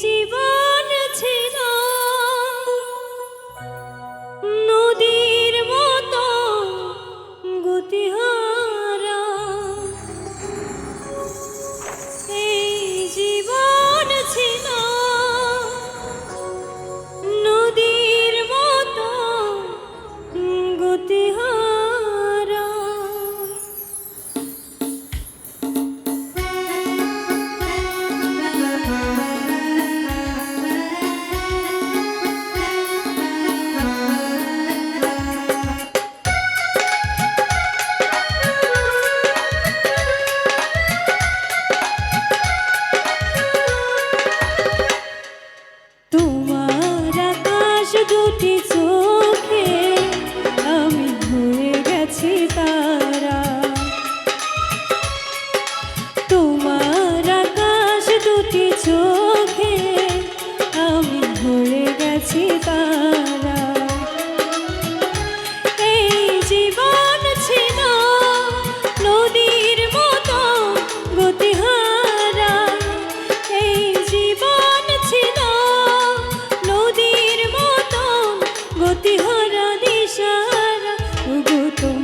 জীবন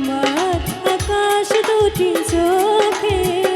তোমার আকাশ দুটি চোখে।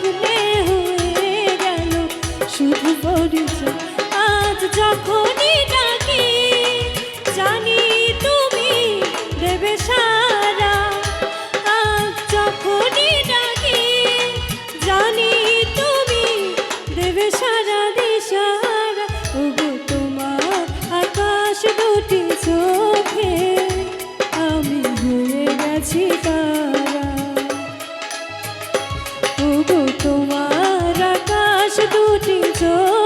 লগ্নে হয়ে গেল শুধু পরিচয় আজ যখনই জানি তুমি দেবে সারা আজ যখনই ডাকি জানি তুমি দেবে সারা দিশারা ওগো তোমার আকাশ দুটি আমি হয়ে গেছি তারা ওগো তোমার আকাশ দুটি চোখে